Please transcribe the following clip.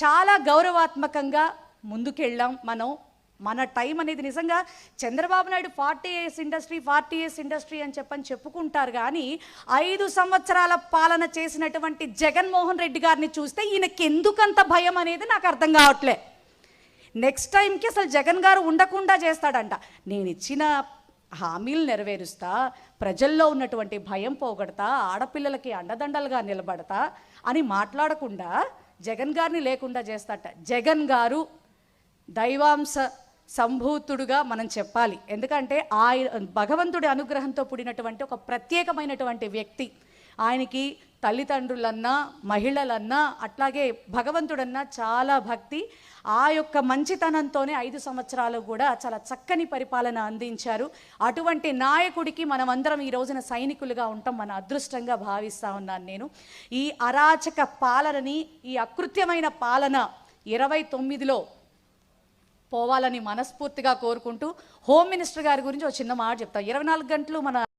చాలా గౌరవాత్మకంగా ముందుకెళ్ళాం మనం. మన టైం అనేది నిజంగా Chandrababu Naidu forty years industry forty years industry అని చెప్పని చెప్పుకుంటారు కానీ ఐదు సంవత్సరాల పాలన చేసినటువంటి జగన్మోహన్ రెడ్డి గారిని చూస్తే ఈయనకి ఎందుకంత భయం అనేది నాకు అర్థం కావట్లే. నెక్స్ట్ టైంకి అసలు జగన్ గారు ఉండకుండా చేస్తాడంట. నేను ఇచ్చిన హామీలు నెరవేరుస్తా ప్రజల్లో ఉన్నటువంటి భయం పోగొడతా ఆడపిల్లలకి అండదండలుగా నిలబడతా అని మాట్లాడకుండా జగన్ గారిని లేకుండా చేస్తాట. జగన్ గారు దైవాంశ సంభూతుడుగా మనం చెప్పాలి. ఎందుకంటే ఆయన భగవంతుడి అనుగ్రహంతో పుడినటువంటి ఒక ప్రత్యేకమైనటువంటి వ్యక్తి. ఆయనకి తల్లిదండ్రులన్నా మహిళలన్నా అట్లాగే భగవంతుడన్నా చాలా భక్తి. ఆ యొక్క మంచితనంతోనే ఐదు సంవత్సరాలు కూడా చాలా చక్కని పరిపాలన అందించారు. అటువంటి నాయకుడికి మనమందరం ఈ రోజున సైనికులుగా ఉంటాం మన అదృష్టంగా భావిస్తా ఉన్నాను నేను. ఈ అరాచక పాలనని ఈ అకృత్యమైన పాలన ఇరవై తొమ్మిదిలో పోవాలని మనస్ఫూర్తిగా కోరుకుంటూ హోమ్ మినిస్టర్ గారి గురించి ఒక చిన్న మాట చెప్తాం. ఇరవై నాలుగు గంటలు మన